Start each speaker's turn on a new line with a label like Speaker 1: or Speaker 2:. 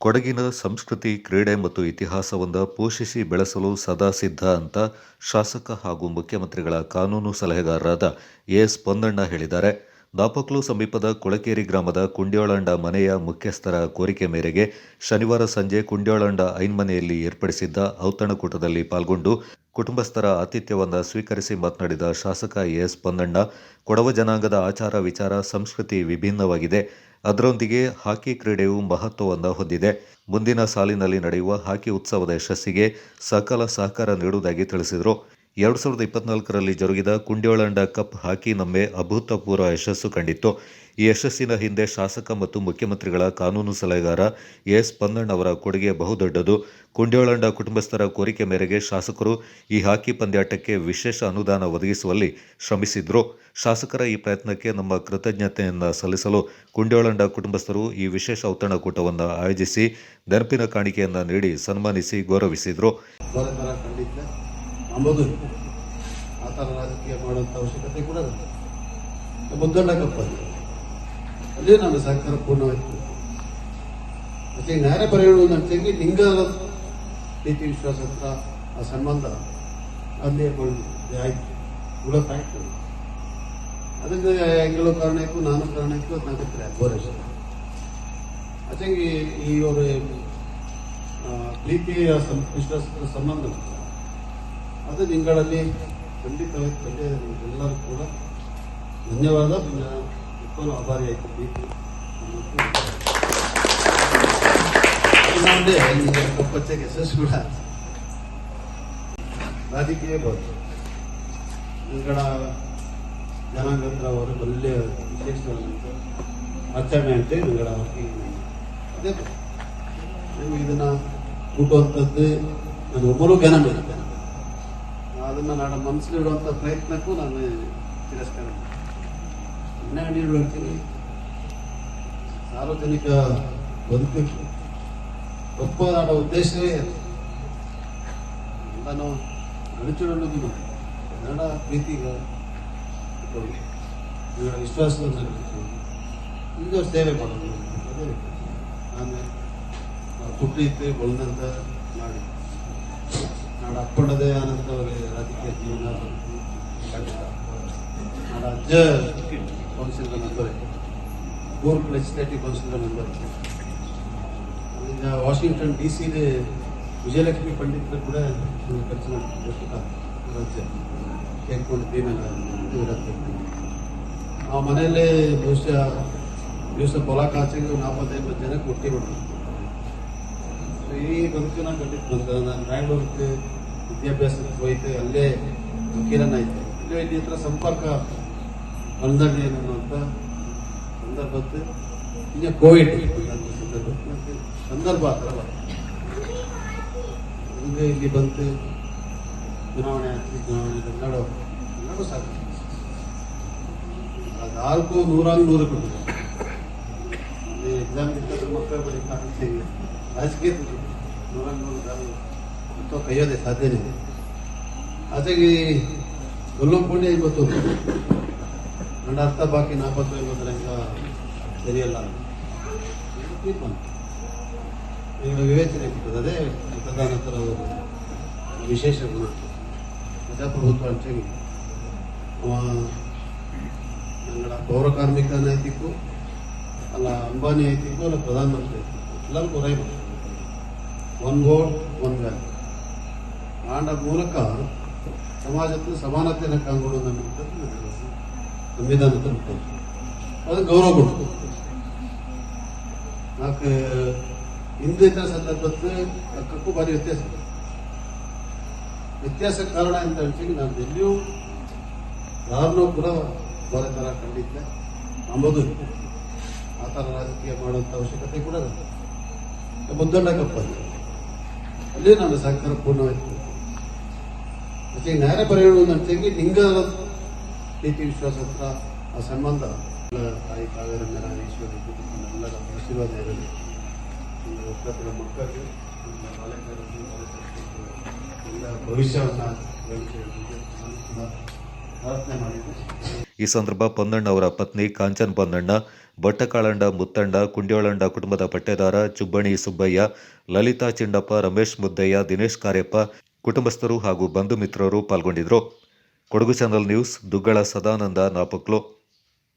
Speaker 1: ಕೊಡಗಿನ ಸಂಸ್ಕೃತಿ, ಕ್ರೀಡೆ ಮತ್ತು ಇತಿಹಾಸವನ್ನು ಪೋಷಿಸಿ ಬೆಳೆಸಲು ಸದಾ ಸಿದ್ಧ ಅಂತ ಶಾಸಕ ಹಾಗೂ ಮುಖ್ಯಮಂತ್ರಿಗಳ ಕಾನೂನು ಸಲಹೆಗಾರರಾದ ಎಸ್ ಪೊನ್ನಣ್ಣ ಹೇಳಿದ್ದಾರೆ. ದಾಪಕ್ಲು ಸಮೀಪದ ಕೊಳಕೇರಿ ಗ್ರಾಮದ ಕುಂಡ್ಯೋಳಂಡ ಮನೆಯ ಮುಖ್ಯಸ್ಥರ ಕೋರಿಕೆ ಮೇರೆಗೆ ಶನಿವಾರ ಸಂಜೆ ಕುಂಡ್ಯೋಳಂಡ ಐನ್ಮನೆಯಲ್ಲಿ ಏರ್ಪಡಿಸಿದ್ದ ಔತಣಕೂಟದಲ್ಲಿ ಪಾಲ್ಗೊಂಡು ಕುಟುಂಬಸ್ಥರ ಆತಿಥ್ಯವನ್ನು ಸ್ವೀಕರಿಸಿ ಮಾತನಾಡಿದ ಶಾಸಕ ಎಸ್ ಪೊನ್ನಣ್ಣ, ಕೊಡವ ಜನಾಂಗದ ಆಚಾರ ವಿಚಾರ ಸಂಸ್ಕೃತಿ ವಿಭಿನ್ನವಾಗಿದೆ. ಅದರೊಂದಿಗೆ ಹಾಕಿ ಕ್ರೀಡೆಯು ಮಹತ್ವವನ್ನು ಹೊಂದಿದೆ. ಮುಂದಿನ ಸಾಲಿನಲ್ಲಿ ನಡೆಯುವ ಹಾಕಿ ಉತ್ಸವದ ಯಶಸ್ಸಿಗೆ ಸಕಲ ಸಹಕಾರ ನೀಡುವುದಾಗಿ ತಿಳಿಸಿದರು. ಎರಡು ಸಾವಿರದ ಇಪ್ಪತ್ನಾಲ್ಕರಲ್ಲಿ ಜರುಗಿದ ಕುಂಡ್ಯೋಳಂಡ ಕಪ್ ಹಾಕಿ ನಮ್ಮೆ ಅಭೂತಪೂರ್ವ ಯಶಸ್ಸು ಕಂಡಿತ್ತು. ಈ ಯಶಸ್ಸಿನ ಹಿಂದೆ ಶಾಸಕ ಮತ್ತು ಮುಖ್ಯಮಂತ್ರಿಗಳ ಕಾನೂನು ಸಲಹೆಗಾರ ಎಸ್ ಪನ್ನಣ್ಣ ಅವರ ಕೊಡುಗೆ ಬಹುದೊಡ್ಡದು. ಕುಂಡ್ಯೋಳಂಡ ಕುಟುಂಬಸ್ಥರ ಕೋರಿಕೆ ಮೇರೆಗೆ ಶಾಸಕರು ಈ ಹಾಕಿ ಪಂದ್ಯಾಟಕ್ಕೆ ವಿಶೇಷ ಅನುದಾನ ಒದಗಿಸುವಲ್ಲಿ ಶ್ರಮಿಸಿದ್ರು. ಶಾಸಕರ ಈ ಪ್ರಯತ್ನಕ್ಕೆ ನಮ್ಮ ಕೃತಜ್ಞತೆಯನ್ನು ಸಲ್ಲಿಸಲು ಕುಂಡ್ಯೋಳಂಡ ಕುಟುಂಬಸ್ಥರು ಈ ವಿಶೇಷ ಔತಣಕೂಟವನ್ನು ಆಯೋಜಿಸಿ ನೆನಪಿನ ಕಾಣಿಕೆಯನ್ನು ನೀಡಿ ಸನ್ಮಾನಿಸಿ ಗೌರವಿಸಿದರು.
Speaker 2: ಥರ ಆ ಥರ ರಾಜಕೀಯ ಮಾಡುವಂಥ ಅವಶ್ಯಕತೆ ಕೂಡ ಮುದ್ದಣ್ಣ ಕಪ್ಪಲ್ಲಿ ಅಲ್ಲೇ ನಾನು ಸಹಕಾರ ಪೂರ್ಣವಾಯಿತು. ಮತ್ತೆ ನ್ಯಾಯ ಪರಿಗಣನೆ ಅಂತೇಳಿ ಲಿಂಗದ ಪ್ರೀತಿ ವಿಶ್ವಾಸ ಹತ್ರ ಆ ಸಂಬಂಧ ಅಲ್ಲೇ ಬಂದಿದೆ ಆಯ್ತು. ಕೂಡ ಆಯ್ತು. ಅದಕ್ಕೆ ಎಂಗಳೂ ಕಾರಣಕ್ಕೂ ನಾನು ಕಾರಣಕ್ಕೂ ಅದಕ್ಕೆ ಬೋರೇಶ ಅಚ್ಚಂಗಿ ಈ ಅವರ ಪ್ರೀತಿಯ ವಿಶ್ವಾಸ ವಿಶ್ವಾಸದ ಸಂಬಂಧ. ಅದು ನಿಂಗಳಲ್ಲಿ ಖಂಡಿತವಾಗಿ ತಂದೆ ಎಲ್ಲರೂ ಕೂಡ ಧನ್ಯವಾದ. ಇಬ್ಬರು ಆಭಾರಿ ಆಯ್ತು ಇನ್ನೊಂದೇ ಕಪ್ಪಚ್ಚಗೆ ಯಶಸ್ಸು ಕೂಡ ರಾಜಕೀಯ ಬಂತು ನಿಂಗಳ ಜನಾಂಗತ್ರ ಅವರು ಒಳ್ಳೆಯ ವಿಶೇಷವಾದಂಥ ಆಚರಣೆ ಅಂತ ನಿಂಗಳ ಅದೇ ನೀವು ಇದನ್ನು ಹುಟ್ಟುವಂಥದ್ದು ನಾನು ಒಬ್ಬರು ಜ್ಞಾನ ಬರುತ್ತೆ ಅದನ್ನ ನಾನು ಮನಸ್ಸಲ್ಲಿಡುವಂಥ ಪ್ರಯತ್ನಕ್ಕೂ ನಾನು ತಿರಸ್ಕಾರ ಮಾಡ್ತೀನಿ. ಹೇಳ್ತೀನಿ. ಸಾರ್ವಜನಿಕ ಬದುಕಕ್ಕೆ ಒಪ್ಪದಾಡ ಉದ್ದೇಶವೇ ಅದು. ನಾನು ಅಳಿಚಿಡೋದು ಕನ್ನಡ ಪ್ರೀತಿಗ ಇವರ ವಿಶ್ವಾಸವನ್ನು ಈಗ ಸೇವೆ ಮಾಡೋದು. ಅದೇ ಆಮೇಲೆ ಹುಟ್ಟಿದ್ದು ಬಂದಂತ ನಾಡಿ ನಾಡ ಅಪ್ಪಣದೇ ಆನಂದವರಿಗೆ ರಾಜಕೀಯ ಜೀವನ ನಾಡ ಅಜ್ಜ council member Coorg legislative council member ಈಗ ವಾಷಿಂಗ್ಟನ್ ಡಿ ಸಿಲಿ ವಿಜಯಲಕ್ಷ್ಮಿ ಪಂಡಿತರು ಕೂಡ ಖರ್ಚು ಮಾಡ್ತಿದ್ರು. ರಾಜ್ಯ ಕೇಳ್ಕೊಂಡು ಭೀಮೆಲ್ಲ ಇರುತ್ತೆ ಆ ಮನೆಯಲ್ಲೇ ಬಹುಶಃ ದಿವಸ ಹೊಲ ಕಾಚಿಗೆ ನಾಲ್ಪತ್ತೈದು ಜನಕ್ಕೆ ಒಟ್ಟಿ ಬಿಡೋದು ಈ ಬದುಕಿನ ಖಂಡಿತ ಬಂದ ನಾನು ಬ್ಯಾಂಗ್ಳೂರ್ಗೆ ವಿದ್ಯಾಭ್ಯಾಸಕ್ಕೆ ಹೋಯ್ತು, ಅಲ್ಲೇ ವಕೀಲನಾಯ್ತು ಇಲ್ಲೇ ಇಲ್ಲಿ ಹತ್ರ ಸಂಪರ್ಕ ಹೊಂದಾಣಿಕೆ ಅನ್ನುವಂಥ ಸಂದರ್ಭಕ್ಕೆ ಈಗ ಕೋವಿಡ್ ಸಂದರ್ಭ ಸಂದರ್ಭ ಆ. ಹಂಗೆ ಇಲ್ಲಿ ಬಂತು ಚುನಾವಣೆ ಆಗ್ತಿ ಚುನಾವಣೆ ಕನ್ನಡ ಕನ್ನಡ ಸಾಕು. ನಾಲ್ಕು ನೂರಾಗ ನೂರು ಕೊಟ್ಟಿದೆ ಎಕ್ಸಾಮ್ ಇರ್ತದೆ ಮಕ್ಕಳು ಬರೀತಾರೆ ರಾಜಕೀಯ ಮತ್ತು ಕೈಯೋದೆ ಸಾಧ್ಯನೇ ಇದೆ ಆಚೆಗೆ ಕೊಲ್ಲಂಪುಣ್ಯ ಇವತ್ತು ನನ್ನ ಅರ್ಥ, ಬಾಕಿ ನಾಪತ್ತು ಎಂಬುದರಿಂದ ಸರಿಯಲ್ಲ. ತೀರ್ಮಾನ ಈಗ ವಿವೇಚನೆ ಕೊಟ್ಟದ್ದು ಅದೇ ಅವರು ವಿಶೇಷ ಗುಣ. ಪ್ರಜಾಪ್ರಭುತ್ವ ಅಂಚೆಗೆ ಅವ ನಂಗಳ ಪೌರ ಕಾರ್ಮಿಕ ನೈತಿಕ್ಕು ಅಲ್ಲ ಅಂಬಾನಿ ಐತಿಕ್ಕು ಅಲ್ಲ ಪ್ರಧಾನಮಂತ್ರಿ ಐತಿಕ್ಕು ಎಲ್ಲರಿಗೂ ಹೊರಗೆ ಒನ್ ವೋಟ್ ಒನ್ ವ್ಯಾಲ್ಯೂ ಮಾಡೋ ಮೂಲಕ ಸಮಾಜಕ್ಕೆ ಸಮಾನತೆಯನ್ನು ಕಾಂಗೊಳ್ಳೋದು ಅನ್ನುವಂಥದ್ದು. ಸಂವಿಧಾನದ ಮುಖಾಂತರ ಅದು ಗೌರವ ಕೊಡ್ತು ನಾಲ್ಕು ಹಿಂದಿನ ಸಂದರ್ಭಕ್ಕೆ ಅಕ್ಕಕ್ಕೂ ಭಾರಿ ವ್ಯತ್ಯಾಸ ವ್ಯತ್ಯಾಸ ಕಾರಣ ಅಂತ ಹೇಳ್ತೀನಿ, ನಾನು ಎಲ್ಲಿಯೂ ಯಾರನ್ನೂ ಕೂಡ ಬೇರೆ ಥರ ಖಂಡಿತ ನಂಬೋದು. ಆ ಥರ ರಾಜಕೀಯ ಮಾಡುವಂಥ ಅವಶ್ಯಕತೆ ಕೂಡ ಮುದ್ದಣ್ಣ ಕಪ್ಪಲ್ಲಿ ಅಲ್ಲೇ ನನ್ನ ಸಹಕಾರ ಪೂರ್ಣವಾಯಿತು. ಮತ್ತೆ ನ್ಯಾಯ ಪರಿಗಣನೆ ಅಂತೇಳಿ ಲಿಂಗದ ಪ್ರೀತಿ ವಿಶ್ವಾಸ ಹತ್ರ ಆ ಸಂಬಂಧ ತಾಯಿ ಕಾವೇರಮ್ಮನ ಈಶ್ವರ ಎಲ್ಲರ ಆಶೀರ್ವಾದ ಇರಲಿ. ಒಕ್ಕತ್ತಿನ ಮಕ್ಕಳಿಗೆ ನಮ್ಮ ಬಾಲಕರಿಗೆ ಎಲ್ಲ ಭವಿಷ್ಯವನ್ನು ಪ್ರಾರ್ಥನೆ ಮಾಡಿದ್ದೆ
Speaker 1: ಈ ಸಂದರ್ಭ ಪೊನ್ನಣ್ಣ ಅವರ ಪತ್ನಿ ಕಾಂಚನ್ ಪೊನ್ನಣ್ಣ ಬಟ್ಟಕಾಳಂಡ ಮುತ್ತಂಡ ಕುಂಡ್ಯೋಳಂಡ ಕುಟುಂಬದ ಪಟ್ಟೆದಾರ ಚುಬ್ಬಣಿ ಸುಬ್ಬಯ್ಯ, ಲಲಿತಾ ಚಿಂಡಪ್ಪ ರಮೇಶ್ ಮುದ್ದಯ್ಯ, ದಿನೇಶ್ ಕಾರ್ಯಪ್ಪ ಕುಟುಂಬಸ್ಥರು ಹಾಗೂ ಬಂಧು ಮಿತ್ರರು ಪಾಲ್ಗೊಂಡಿದ್ದರು. Kodagu channel news, Duggala Sadananda Napoklu.